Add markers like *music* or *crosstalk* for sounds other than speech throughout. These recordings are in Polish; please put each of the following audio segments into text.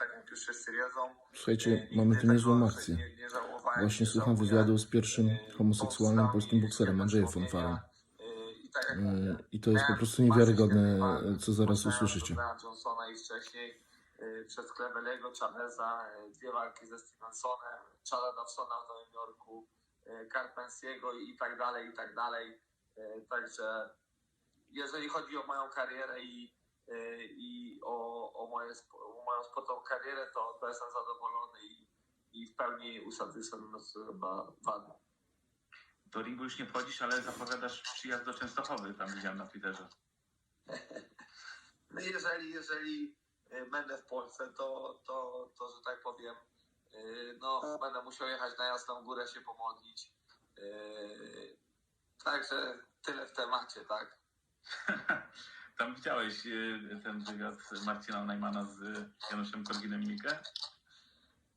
tak jak już wszyscy wiedzą. Słuchajcie, e, mamy tu niezłą akcję. Właśnie nie słucham wywiadu z pierwszym E, homoseksualnym polskim bokserem, Andrzejem Fonfarem. e, I tak I to jest po prostu niewiarygodne, co zaraz usłyszycie. Johnsona i wcześniej przez Clevelego, Chaveza, y, dwie walki ze Stevensonem, Charla Dawsona w Nowym Jorku, Carpensiego i tak dalej, i tak dalej. Także jeżeli chodzi o moją karierę i, i o, o, moje, o moją sportową karierę, to, to jestem zadowolony i, i w pełni usatysfakcjonowany. Do ringu już nie wchodzisz, ale zapowiadasz przyjazd do Częstochowy, tam widziałem na Twitterze. *laughs* No jeżeli, jeżeli y, będę w Polsce, to, to, to że tak powiem, y, no będę musiał jechać na Jasną Górę się pomodlić. Także tyle w temacie, tak? *laughs* Tam widziałeś y, ten wywiad Marcina Najmana z y, Januszem Korwinem-Mikke?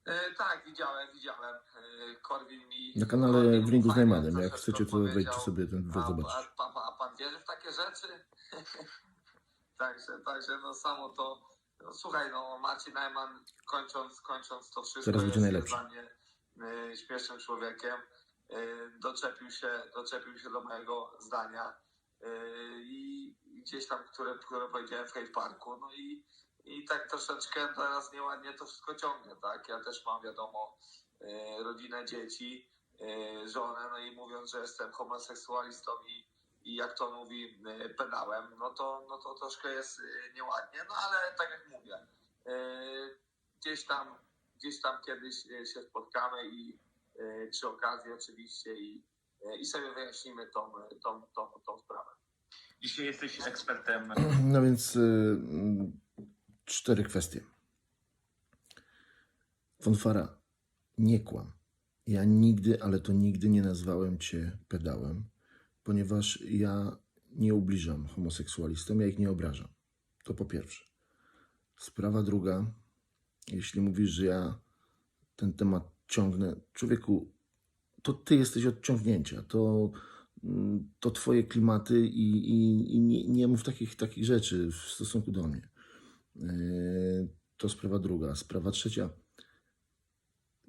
Y, Tak, widziałem, widziałem. Y, Korwin mi... Na kanale w ringu z Najmanem. Jak chcecie, to wejdźcie sobie ten wywiad A, zobaczyć. a, a, a pan wierzy w takie rzeczy? *laughs* także, także no samo to. No, słuchaj, no Marcin Najman kończąc, kończąc to wszystko Teraz będzie jest, najlepszy. jest dla mnie y, śmiesznym człowiekiem. Y, doczepił, się, doczepił się do mojego zdania y, gdzieś tam, które, które powiedziałem w Hate Parku. No i, i tak troszeczkę teraz nieładnie to wszystko ciągnie, tak? Ja też mam wiadomo y, rodzinę, dzieci, y, żonę, no i mówiąc, że jestem homoseksualistą i, i jak to mówi y, pedałem, no to, no to troszkę jest nieładnie, no ale tak jak mówię, gdzieś tam, gdzieś tam kiedyś się spotkamy i przy okazji oczywiście i, i sobie wyjaśnimy tą, tą, tą, tą sprawę. Dzisiaj jesteś ekspertem *clears throat* No więc y, mm, cztery kwestie. Fonfara, nie kłam. Ja nigdy, ale to nigdy nie nazwałem cię pedałem, ponieważ ja nie ubliżam homoseksualistom, ja ich nie obrażam. To po pierwsze. Sprawa druga, jeśli mówisz, że ja ten temat ciągnę, człowieku, to ty jesteś od ciągnięcia, to, to twoje klimaty i, i, i nie, nie mów takich, takich rzeczy w stosunku do mnie. Yy, To sprawa druga. Sprawa trzecia.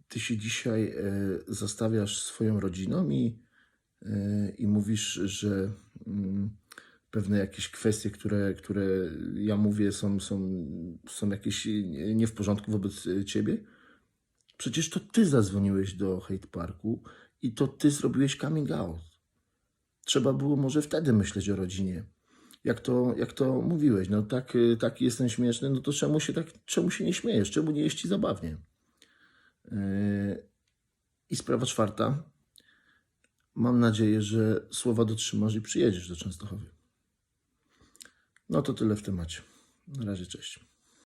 Ty się dzisiaj e, zastawiasz swoją rodziną i, e, i mówisz, że mm, pewne jakieś kwestie, które, które ja mówię, są, są, są jakieś nie w porządku wobec e, ciebie. Przecież to ty zadzwoniłeś do Hate Parku i to ty zrobiłeś coming out. Trzeba było może wtedy myśleć o rodzinie. Jak to, jak to mówiłeś, no tak, y, taki jestem śmieszny, no to czemu się, tak, czemu się nie śmiejesz? Czemu nie jest ci zabawnie? Yy, I sprawa czwarta. Mam nadzieję, że słowa dotrzymasz i przyjedziesz do Częstochowy. No to tyle w temacie. Na razie, cześć.